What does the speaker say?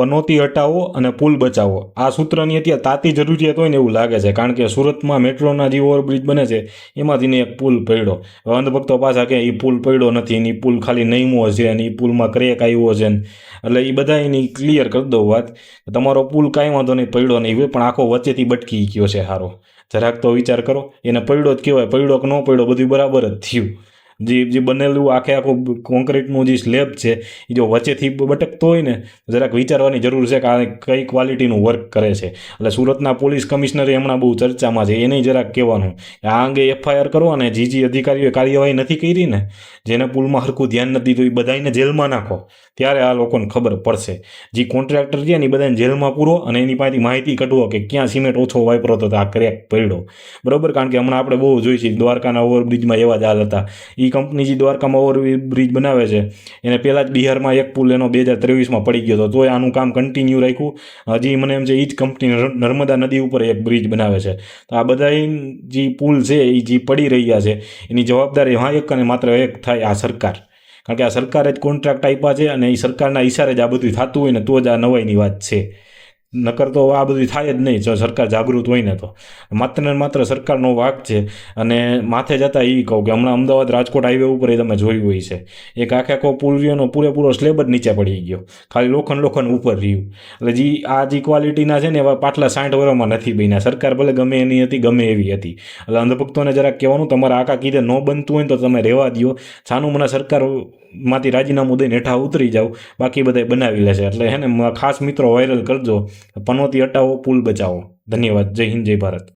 પનોતી હટાવો અને પુલ બચાવો. આ સૂત્રની અત્યારે તાતી જરૂરિયાત હોય ને એવું લાગે છે, કારણ કે સુરતમાં મેટ્રોના જે ઓવરબ્રિજ બને છે, એમાંથી એક પુલ પડ્યો. હવે અંધભક્તો પાછા કે એ પુલ પડ્યો નથી એની પુલ ખાલી નહીમો છે અને એ પુલમાં ક્રેક આવ્યો છે. એટલે એ બધા એની ક્લિયર કરી દઉં વાત. તમારો પુલ કાંઈ વાંધો નહીં, પડ્યો નહીં. પણ આખો વચ્ચેથી બટકી ગયો છે સારો જરાક તો વિચાર કરો, એને પડ્યો જ કહેવાય, પડ્યો કે ન પડ્યો બધું બરાબર જ થયું. જે જે બનેલું આખે આખું કોન્ક્રીટનું જે સ્લેબ છે, એ જો વચ્ચેથી બટકતો હોય ને જરાક વિચારવાની જરૂર છે કે આ કઈ ક્વોલિટીનું વર્ક કરે છે. એટલે સુરતના પોલીસ કમિશનરે હમણાં બહુ ચર્ચામાં છે, એને જરાક કહેવાનું. આ અંગે એફઆઈઆર કરો અને જે જે અધિકારીઓએ કાર્યવાહી નથી કરી ને, જેને પુલમાં હરખું ધ્યાન નથી દીધું એ બધાને જેલમાં નાખો. ત્યારે આ લોકોને ખબર પડશે. જે કોન્ટ્રાક્ટર છે ને, એ બધાને જેલમાં પૂરો અને એની પાસેથી માહિતી કઢવો કે ક્યાં સિમેન્ટ ઓછો વાપરો તો આ ક્રેક પડ્યો. બરાબર? કારણ કે હમણાં આપણે બહુ જોઈ છીએ દ્વારકાના ઓવરબ્રિજમાં એવા જ હાલ હતા. એ કંપની જે દ્વારકામાં ઓવરબ્રિજ બનાવે છે, એને પહેલાં જ બિહારમાં એક પુલ એનો બે હજાર ત્રેવીસમાં પડી ગયો હતો. તોય આનું કામ કન્ટિન્યુ રાખ્યું. હજી મને એમ છે એ જ કંપની નર્મદા નદી ઉપર એક બ્રિજ બનાવે છે. તો આ બધા જે પુલ છે એ જે પડી રહ્યા છે, એની જવાબદારી હા એક અને માત્ર એક થાય આ સરકાર. કારણ કે આ સરકારે જ કોન્ટ્રાક્ટ આપ્યા છે અને એ સરકારના ઈશારે જ આ બધું થતું હોય ને તો જ આ નવાઈની વાત છે. નકર તો આ બધું થાય જ નહીં, જો સરકાર જાગૃત હોય ને તો. માત્ર ને માત્ર સરકારનો વાક છે અને માથે જતા એ કહું કે હમણાં અમદાવાદ રાજકોટ હાઈવે ઉપર એ તમે જોયું હોય છે. એક આખે આખો પુલિયોનો પૂરેપૂરો સ્લેબ જ નીચે પડી ગયો. ખાલી લોખંડ લોખંડ ઉપર રહ્યું. એટલે જે, આ જે ક્વોલિટીના છે ને એવા પાછલા સાઠ વર્ષમાં નથી બન્યા. સરકાર ભલે ગમે એની હતી, ગમે એવી હતી. એટલે અંધભક્તોને જરાક કહેવાનું, તમારા આકા કીધે ન બનતું હોય તો તમે રહેવા દો છાનું મને સરકાર માંથી રાજીનામું દઈને હેઠા ઉતરી જાઓ બાકી બધા બનાવી લેશે. એટલે હે ને ખાસ મિત્રો વાયરલ કરજો. પનોતી હટાવો, પુલ બચાવો. ધન્યવાદ. જય હિન્દ, જય ભારત.